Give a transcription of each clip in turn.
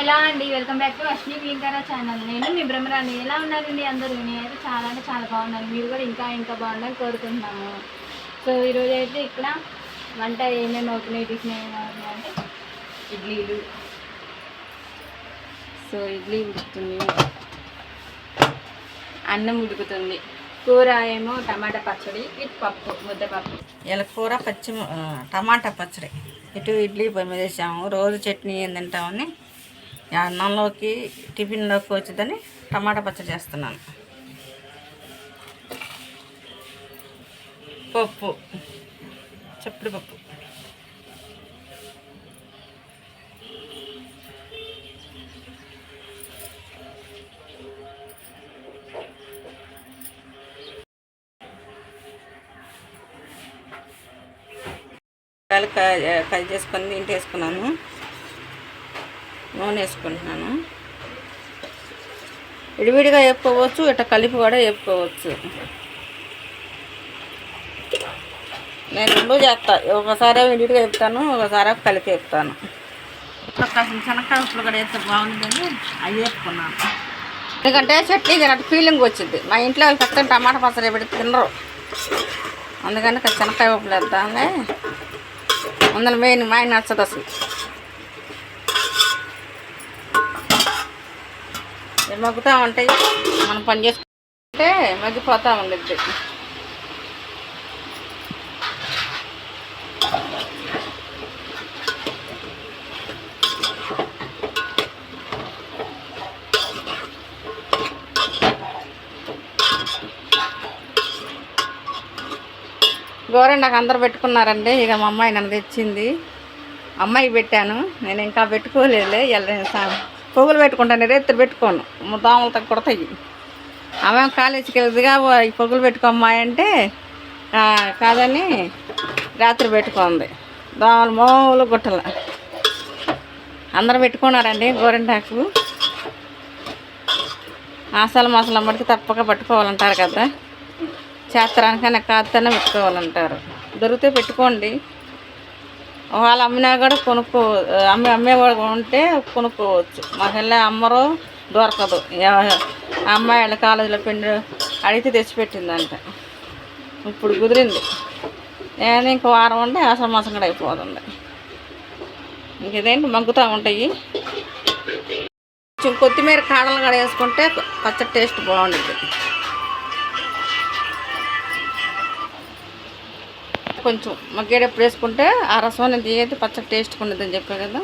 ఎలా అండి? Welcome back to Ashwini క్లీన్కరా ఛానల్ నేను మీ బ్రహ్మరాణి. ఎలా ఉన్నారండి అందరూ? నేనైతే చాలా అంటే చాలా బాగున్నాను. మీరు కూడా ఇంకా ఇంకా బాగుండాలని కోరుకుంటున్నాము. సో ఈరోజు అయితే ఇక్కడ వంట ఏమేమి అవుతున్నాయి? టిఫిన్ ఏమేమి అంటే ఇడ్లీలు. సో ఇడ్లీ ఉడుకుతుంది. అన్నం ఉడుకుతుంది. కూర ఏమో టమాటా పచ్చడి విత్ పప్పు ముద్దపప్పు ఇలా కూర పచ్చి టమాటా పచ్చడి. ఇటు ఇడ్లీ పొమ్మిదేసాము రోజు చట్నీ ఏం తింటామని అన్నంలోకి టిఫిన్లోకి వచ్చిందని టమాటా పచ్చడి చేస్తున్నాను. పప్పు. చప్పుడు పప్పు. క- కట్ చేసుకొని ఇంటి వేసుకున్నాను నూనె వేసుకుంటున్నాను. విడివిడిగా వేపుకోవచ్చు ఇట్లా కలిపి కూడా వేపుకోవచ్చు. నేను రెండు చేస్తా. ఒకసారి విడివిడిగా వేపుతాను ఒకసారి కలిపి వేపుతాను. కాసిన శనక్కాయ ఉప్పులు కూడా వేస్తే బాగుంటుందని అవి వేపుకున్నాను. ఎందుకంటే చట్నీ తినట్టు ఫీలింగ్ వచ్చింది. మా ఇంట్లో వాళ్ళు ఖచ్చితంగా టమాటా పచ్చడి పెడితే తినరు. అందుకని శనక్కాయ ఉప్పులు వేద్దాంలే. అందులో మెయిన్ మా ఆయన నచ్చదు అసలు. మగ్గుతూ ఉంటాయి మనం పని చేసుకుంటే మగ్గిపోతూ ఉండిద్ది. గోరెండాకు అందరు పెట్టుకున్నారండి. ఇక మా అమ్మాయి నన్ను తెచ్చింది. అమ్మాయికి పెట్టాను. నేను ఇంకా పెట్టుకోలేదులే. ఇలా పొగులు పెట్టుకుంటాను రేత్రి పెట్టుకోను. దోమలు తగ్గ కొడతాయి. ఆమె కాలేజీకి వెళ్తుందిగా ఈ పొగులు పెట్టుకోమ్మా అంటే కాదని రాత్రి పెట్టుకుంది. దోమలు మోలు గుట్టలు అందరూ పెట్టుకున్నారండి గోరెంటాకు. ఆసలు మసలు అమ్మడికి తప్పక పట్టుకోవాలంటారు కదా. చేత్తరానికైనా కాస్తేనే పెట్టుకోవాలంటారు. దొరికితే పెట్టుకోండి. వాళ్ళు అమ్మినా కూడా కొనుక్కో అమ్మి అమ్మేవాడు ఉంటే కొనుక్కోవచ్చు. మాకు వెళ్ళే అమ్మరు దొరకదు. అమ్మాయి వాళ్ళ కాలేజీలో పిండి అడిగితే తెచ్చిపెట్టిందంట. ఇప్పుడు కుదిరింది. నేను ఇంకో వారం ఉంటే అసలు కూడా అయిపోతుంది. ఇంకేదేంటి మగ్గుతూ ఉంటాయి. కొంచెం కొత్తిమీర కాడలు కూడా వేసుకుంటే పచ్చడి టేస్ట్ బాగుంటుంది. కొంచెం మగ్గేటప్పుడు వేసుకుంటే ఆ రసం అనేది తీయైతే పచ్చడి టేస్ట్ ఉండదు అని చెప్పా కదా.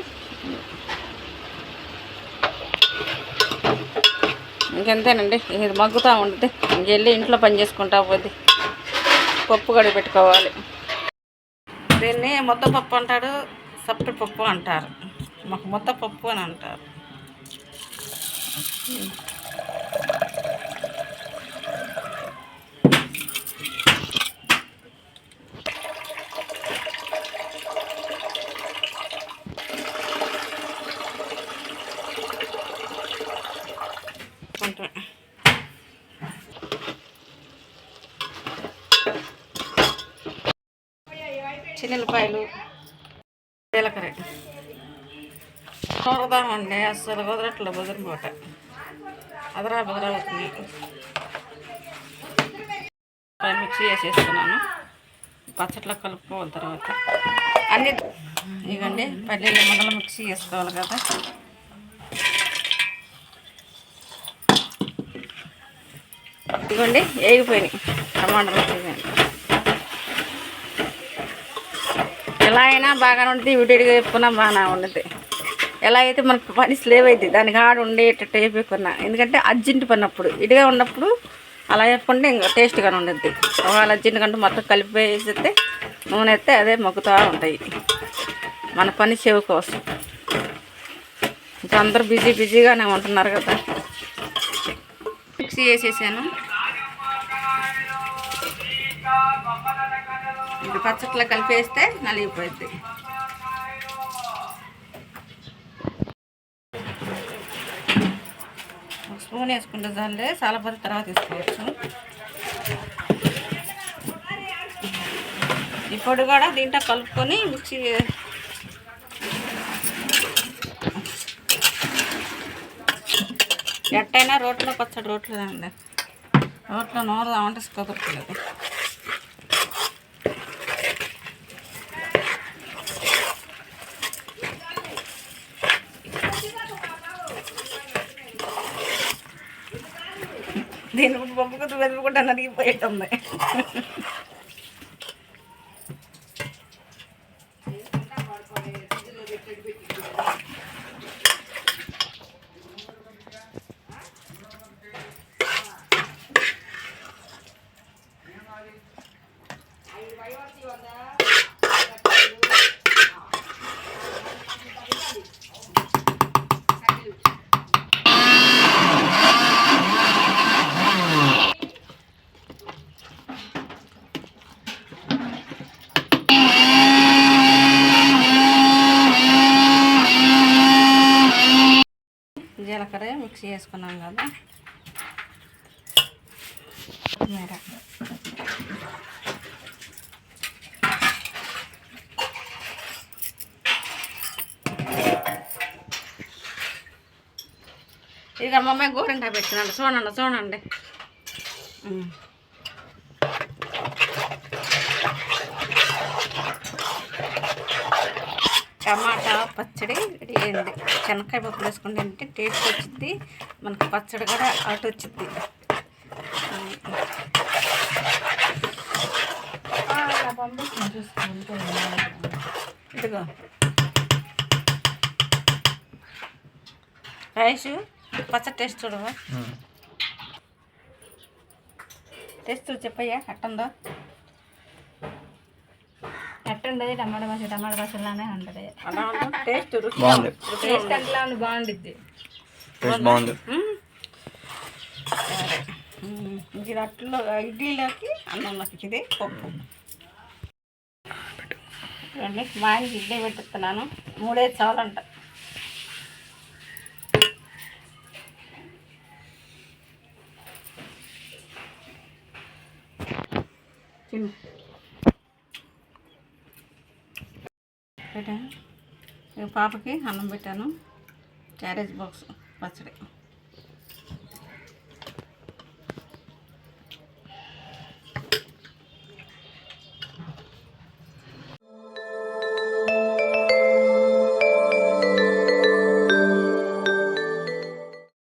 ఇంకెంతేనండి? ఇది మగ్గుతూ ఉంటుంది ఇంకెళ్ళి ఇంట్లో పని చేసుకుంటా పోద్ది పప్పు కడిగి పెట్టుకోవాలి. దీన్ని ముద్దపప్పు అంటారు సప్పటి పప్పు అంటారు. మాకు ముద్దపప్పు అని అంటారు కొంచెం చిన్నపాయలు. జీలకర్ర కూరదామండి అస్సలు కుదరట్లే పూట. అదరా బుదరా అవుతుంది మిక్సీ వేసేస్తున్నాను. పచ్చట్లో కలుపుకోవాలి తర్వాత. అన్ని ఇవ్వండి పల్లీలు మొదలు మిక్సీ వేసుకోవాలి కదా. ఇదిగోండి వేగిపోయినాయి. టమాటాలు వేసేసాను ఎలా అయినా బాగానే ఉంటుంది విడివిడిగా చెప్పుకున్నా బాగానే ఉంటుంది ఎలా అయితే మనకు పని స్లేవ్ అవుతుంది దానికి ఆడ ఉండేటట్టు వేపుకున్నా ఎందుకంటే అర్జెంట్ పడినప్పుడు ఇటుగా ఉన్నప్పుడు అలా చెప్పకుండా ఇంకా టేస్ట్గానే ఉంటుంది ఒకవేళ అర్జెంట్ కంటే మొత్తం కలిపి నూనె అయితే అదే మొక్కుతూ ఉంటాయి. మన పని చెవు కోసం. ఇంకా అందరూ బిజీ బిజీగానే ఉంటున్నారు కదా. మిక్సీ వేసేసాను ఇది పచ్చట్లో కలిపేస్తే నలిగిపోయింది. ఒక స్పూన్ వేసుకుంటే చాలే చాలా పది తర్వాత వేసుకోవచ్చు. ఇప్పుడు కూడా దీంట్లో కలుపుకొని మిక్సీ ఎట్టయినా రోట్లో పచ్చడి రోట్లో అండి రోట్లో నోరు దామంటే కుదరట్లేదు. దీని పప్పు పంపుకుంటూ వెతుకుంటా నలిగిపోయేట్టుంది జీలకర్ర మిక్స్ చేసుకున్నాం కదా. కొత్తిమీర. ఇక మమ్మీ గోరింట గోరింటా పెట్టినాడు చూడండి. చూడండి టమాటా పచ్చడి రెడీ అయింది. శనక్కాయ పప్పు వేసుకుంటే అంటే టేస్ట్ వచ్చింది మనకి పచ్చడి కూడా అటు వచ్చింది ఇదిగో. రైస్ పచ్చడి టేస్ట్ చూడవా? టేస్ట్ చూడు చెప్పయ్యా అట్టుందో? ఎట్టుండదు టమాటా పచ్చడి టమాటా పచ్చడిలానే ఉంటుంది. టేస్ట్ రుచి బాగుంది. టేస్ట్ అట్లా ఉంది బాగుండిద్ది. టేస్ట్ బాగుంది. ఇది అట్లో ఇడ్లీలోకి అన్నంలోకి ఇది పప్పు. చూడండి మా ఆయనకి ఇడ్లీ పెట్టిస్తున్నాను. మూడే చాలంట. తిను. పెట్టా ఇక పాపకి అన్నం పెట్టాను. క్యారేజ్ బాక్స్ పచ్చడి.